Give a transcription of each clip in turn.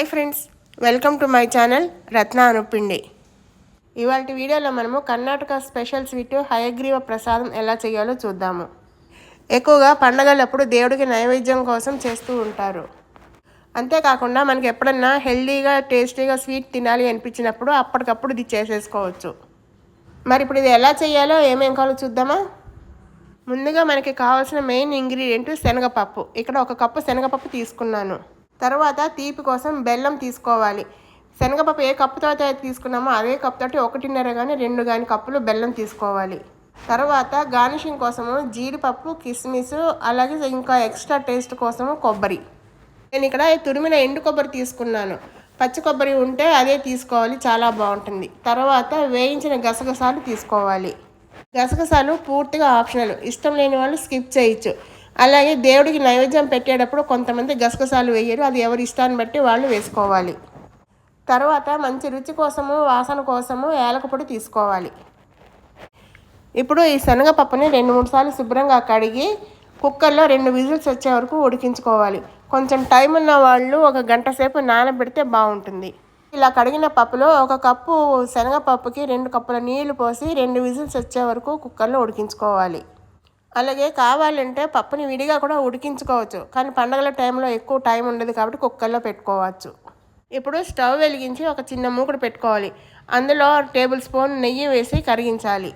Hi friends welcome to my channel Ratna Anupindi. ఇవాళ వీడియోలో మనము కర్ణాటక స్పెషల్ స్వీట్ హయగ్రీవ ప్రసాదం ఎలా చేయాలో చూద్దాము. ఎక్కువగా పండగలప్పుడు దేవుడికి నైవేద్యం కోసం చేస్తూ ఉంటారు. అంతేకాకుండా మనకి ఎప్పుడన్నా హెల్దీగా టేస్టీగా స్వీట్ తినాలి అనిపించినప్పుడు అప్పటికప్పుడు ఇది చేసేసుకోవచ్చు. మరి ఇప్పుడు ఇది ఎలా చేయాలో ఏమేం కావాలో చూద్దామా? ముందుగా మనకి కావాల్సిన మెయిన్ ఇంగ్రీడియంట్ శనగపప్పు. ఇక్కడ ఒక కప్పు శనగపప్పు తీసుకున్నాను. తర్వాత తీపి కోసం బెల్లం తీసుకోవాలి. శనగపప్పు ఏ కప్పుతో అయితే తీసుకున్నామో అదే కప్పుతోటి ఒకటిన్నర కానీ రెండు కానీ కప్పులు బెల్లం తీసుకోవాలి. తర్వాత గార్నిషింగ్ కోసము జీడిపప్పు కిస్మిస్ అలాగే ఇంకా ఎక్స్ట్రా టేస్ట్ కోసము కొబ్బరి. నేను ఇక్కడ తురిమిన ఎండు కొబ్బరి తీసుకున్నాను. పచ్చి కొబ్బరి ఉంటే అదే తీసుకోవాలి చాలా బాగుంటుంది. తర్వాత వేయించిన గసగసాలు తీసుకోవాలి. గసగసాలు పూర్తిగా ఆప్షనల్. ఇష్టం లేని వాళ్ళు స్కిప్ చేయొచ్చు. అలాగే దేవుడికి నైవేద్యం పెట్టేటప్పుడు కొంతమంది గసగసాలు వేయరు. అది ఎవరి ఇష్టాన్ని బట్టి వాళ్ళు వేసుకోవాలి. తర్వాత మంచి రుచి కోసము వాసన కోసము ఏలకపొడి తీసుకోవాలి. ఇప్పుడు ఈ శనగపప్పుని రెండు మూడు సార్లు శుభ్రంగా కడిగి కుక్కర్లో రెండు విజిల్స్ వచ్చే వరకు ఉడికించుకోవాలి. కొంచెం టైం ఉన్న వాళ్ళు ఒక గంట సేపు నానబెడితే బాగుంటుంది. ఇలా కడిగిన పప్పులో ఒక కప్పు శనగపప్పుకి రెండు కప్పుల నీళ్ళు పోసి రెండు విజిల్స్ వచ్చే వరకు కుక్కర్లో ఉడికించుకోవాలి. అలాగే కావాలంటే పప్పుని విడిగా కూడా ఉడికించుకోవచ్చు. కానీ పండగల టైంలో ఎక్కువ టైం ఉండదు కాబట్టి కుక్కర్లో పెట్టుకోవచ్చు. ఇప్పుడు స్టవ్ వెలిగించి ఒక చిన్న మూకుడు పెట్టుకోవాలి. అందులో టేబుల్ స్పూన్ నెయ్యి వేసి కరిగించాలి.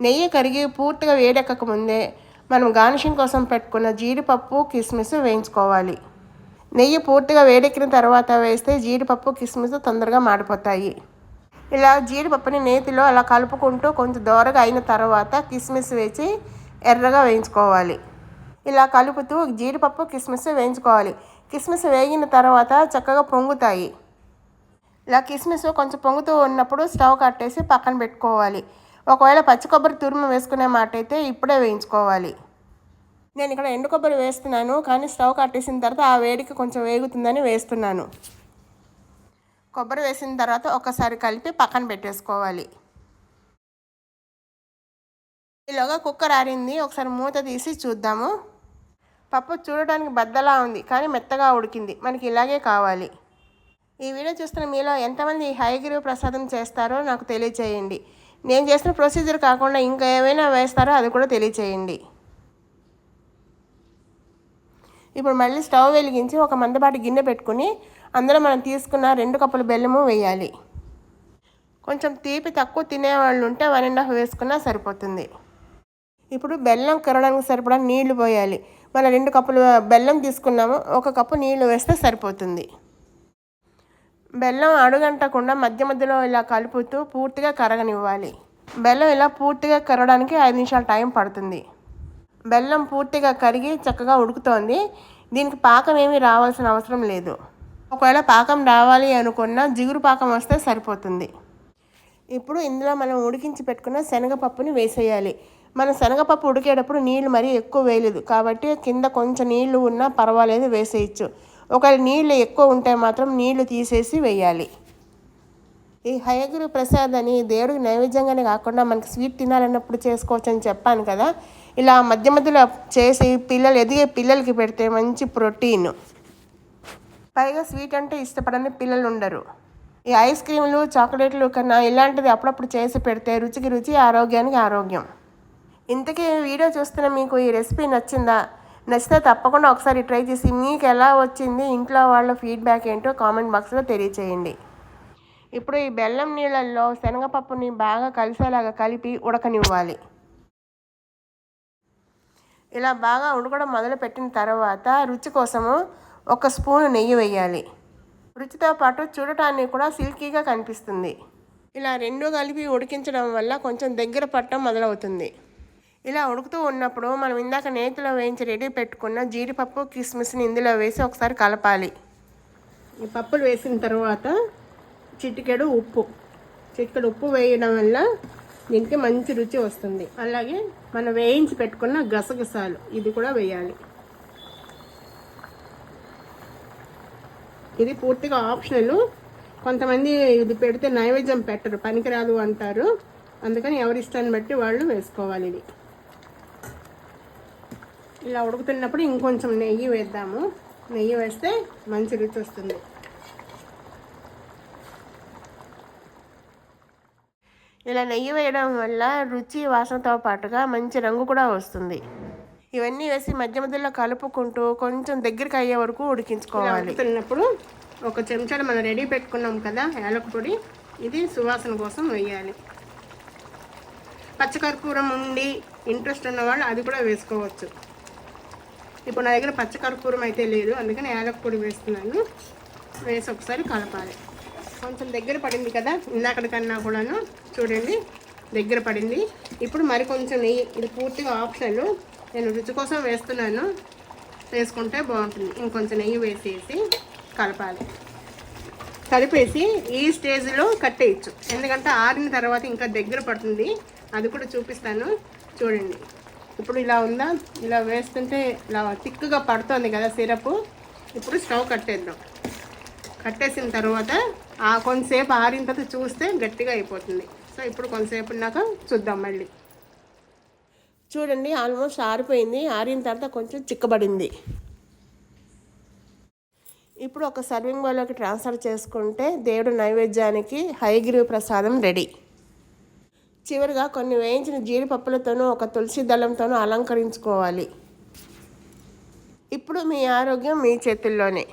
నెయ్యి కరిగి పూర్తిగా వేడెక్కక ముందే మనం గార్నిషింగ్ కోసం పెట్టుకున్న జీడిపప్పు కిస్మిస్ వేయించుకోవాలి. నెయ్యి పూర్తిగా వేడెక్కిన తర్వాత వేస్తే జీడిపప్పు కిస్మిస్ తొందరగా మాడిపోతాయి. ఇలా జీడిపప్పుని నేతిలో అలా కలుపుకుంటూ కొంచెం దోరగా అయిన తర్వాత కిస్మిస్ వేసి ఎర్రగా వేయించుకోవాలి. ఇలా కలుపుతూ జీడిపప్పు కిస్మిస్ వేయించుకోవాలి. కిస్మిస్ వేగిన తర్వాత చక్కగా పొంగుతాయి. ఇలా కిస్మిస్ కొంచెం పొంగుతూ ఉన్నప్పుడు స్టవ్ కట్టేసి పక్కన పెట్టుకోవాలి. ఒకవేళ పచ్చి కొబ్బరి తురుము వేసుకునే మాట అయితే ఇప్పుడే వేయించుకోవాలి. నేను ఇక్కడ ఎండు కొబ్బరి వేస్తున్నాను కానీ స్టవ్ కట్టేసిన తర్వాత ఆ వేడికి కొంచెం వేగుతుందని వేస్తున్నాను. కొబ్బరి వేసిన తర్వాత ఒకసారి కలిపి పక్కన పెట్టేసుకోవాలి. ఈలోగా కుక్కర్ ఆరింది. ఒకసారి మూత తీసి చూద్దాము. పప్పు చూడడానికి బద్దలా ఉంది కానీ మెత్తగా ఉడికింది. మనకి ఇలాగే కావాలి. ఈ వీడియో చూస్తున్న మీలో ఎంతమంది హైగిరి ప్రసాదం చేస్తారో నాకు తెలియచేయండి. నేను చేసిన ప్రొసీజర్ కాకుండా ఇంకా ఏమైనా వేస్తారో అది కూడా తెలియచేయండి. ఇప్పుడు మళ్ళీ స్టవ్ వెలిగించి ఒక మందపాటి గిన్నె పెట్టుకుని అందులో మనం తీసుకున్న రెండు కప్పుల బెల్లము వేయాలి. కొంచెం తీపి తక్కువ తినేవాళ్ళు ఉంటే వన్ అండ్ హాఫ్ వేసుకున్నా సరిపోతుంది. ఇప్పుడు బెల్లం కరగడానికి సరిపడా నీళ్ళు పోయాలి. మనం రెండు కప్పులు బెల్లం తీసుకున్నాము. ఒక కప్పు నీళ్ళు వేస్తే సరిపోతుంది. బెల్లం అడుగంటకుండా మధ్య మధ్యలో ఇలా కలుపుతూ పూర్తిగా కరగనివ్వాలి. బెల్లం ఇలా పూర్తిగా కరగడానికి ఐదు నిమిషాలు టైం పడుతుంది. బెల్లం పూర్తిగా కరిగి చక్కగా ఉడుకుతోంది. దీనికి పాకం ఏమీ రావాల్సిన అవసరం లేదు. ఒకవేళ పాకం రావాలి అనుకున్న జిగురు పాకం వస్తే సరిపోతుంది. ఇప్పుడు ఇందులో మనం ఉడికించి పెట్టుకున్న శనగపప్పుని వేసేయాలి. మన శనగపప్పు ఉడికేటప్పుడు నీళ్ళు మరీ ఎక్కువ వేయలేదు. కాబట్టి కింద కొంచెం నీళ్ళు ఉన్నా పర్వాలేదు వేసేయచ్చు. ఒకవేళ నీళ్ళు ఎక్కువ ఉంటే మాత్రం నీళ్ళు తీసేసి వేయాలి. ఈ హయగిరి ప్రసాద్ అని దేవుడికి నైవేద్యంగానే కాకుండా మనకి స్వీట్ తినాలన్నప్పుడు చేసుకోవచ్చు అని చెప్పాను కదా. ఇలా మధ్య మధ్యలో చేసి పిల్లలు ఎదిగే పిల్లలకి పెడితే మంచి ప్రోటీన్. పైగా స్వీట్ అంటే ఇష్టపడని పిల్లలు ఉండరు ఈ ఐస్ క్రీములు చాక్లెట్లు కన్నా ఇలాంటిది అప్పుడప్పుడు చేసి పెడితే రుచికి రుచి ఆరోగ్యానికి ఆరోగ్యం. ఇంతకీ వీడియో చూస్తున్న మీకు ఈ రెసిపీ నచ్చిందా? నచ్చితే తప్పకుండా ఒకసారి ట్రై చేసి మీకు ఎలా వచ్చింది ఇంట్లో వాళ్ళ ఫీడ్బ్యాక్ ఏంటో కామెంట్ బాక్స్లో తెలియచేయండి. ఇప్పుడు ఈ బెల్లం నీళ్ళల్లో శనగపప్పుని బాగా కలిసేలాగా కలిపి ఉడకనివ్వాలి. ఇలా బాగా ఉడకడం మొదలు పెట్టిన తర్వాత రుచి కోసము ఒక స్పూన్ నెయ్యి వేయాలి. రుచితో పాటు చూడటానికి కూడా సిల్కీగా కనిపిస్తుంది. ఇలా రెండు కలిపి ఉడికించడం వల్ల కొంచెం దగ్గర పట్టడం మొదలవుతుంది. ఇలా ఉడుకుతూ ఉన్నప్పుడు మనం ఇందాక నేతిలో వేయించి రెడీ పెట్టుకున్న జీడిపప్పు కిస్మిస్ని ఇందులో వేసి ఒకసారి కలపాలి. ఈ పప్పులు వేసిన తర్వాత చిటికెడు ఉప్పు. చిటికెడు ఉప్పు వేయడం వల్ల దీనికి మంచి రుచి వస్తుంది. అలాగే మనం వేయించి పెట్టుకున్న గసగసాలు ఇది కూడా వేయాలి. ఇది పూర్తిగా ఆప్షనల్ కొంతమంది ఇది పెడితే నైవేద్యం పెట్టరు పనికిరాదు అంటారు. అందుకని ఎవరి ఇష్టాన్ని బట్టి వాళ్ళు వేసుకోవాలి ఇది. ఇలా ఉడుకుతున్నప్పుడు ఇంకొంచెం నెయ్యి వేద్దాము. నెయ్యి వేస్తే మంచి రుచి వస్తుంది. ఇలా నెయ్యి వేయడం వల్ల రుచి వాసనతో పాటుగా మంచి రంగు కూడా వస్తుంది. ఇవన్నీ వేసి మధ్య మధ్యలో కలుపుకుంటూ కొంచెం దగ్గరికి అయ్యే వరకు ఉడికించుకోవాలి. తిన్నప్పుడు ఒక చెంచాడు మనం రెడీ పెట్టుకున్నాం కదా యాలక పొడి ఇది సువాసన కోసం వేయాలి. పచ్చకర్పూరం ఉండి ఇంట్రెస్ట్ ఉన్న వాళ్ళు అది కూడా వేసుకోవచ్చు. ఇప్పుడు నా దగ్గర పచ్చకర్పూరం అయితే లేదు అందుకని యాలక పొడి వేస్తున్నాను. వేసి ఒకసారి కలపాలి. కొంచెం దగ్గర పడింది కదా ఇందాకడికన్నా కూడాను చూడండి దగ్గర పడింది. ఇప్పుడు మరి కొంచెం నెయ్యి ఇది పూర్తిగా ఆప్షనల్. నేను రుచి కోసం వేస్తున్నాను. వేసుకుంటే బాగుంటుంది. ఇంకొంచెం నెయ్యి వేసేసి కలపాలి. కలిపేసి ఈ స్టేజ్లో కట్టేయచ్చు ఎందుకంటే ఆరిన తర్వాత ఇంకా దగ్గర పడుతుంది. అది కూడా చూపిస్తాను. చూడండి. ఇప్పుడు ఇలా ఉందా? ఇలా వేస్తుంటే ఇలా థిక్గా పడుతుంది కదా సిరప్. ఇప్పుడు స్టవ్ కట్టేద్దాం కట్టేసిన తర్వాత ఆ కొంతసేపు ఆరిన తర్వాత చూస్తే గట్టిగా అయిపోతుంది. సో ఇప్పుడు కొంతసేపు ఉన్నాక చూద్దాం మళ్ళీ. చూడండి ఆల్మోస్ట్ ఆరిపోయింది. ఆరిన తర్వాత కొంచెం చిక్కబడింది. ఇప్పుడు ఒక సర్వింగ్ బౌల్లోకి ట్రాన్స్ఫర్ చేసుకుంటే దేవుడు నైవేద్యానికి హైగిరి ప్రసాదం రెడీ. చివరిగా కొన్ని వేయించిన జీడిపప్పులతోనూ ఒక తులసి దళంతోనూ అలంకరించుకోవాలి. ఇప్పుడు మీ ఆరోగ్యం మీ చేతుల్లోనే.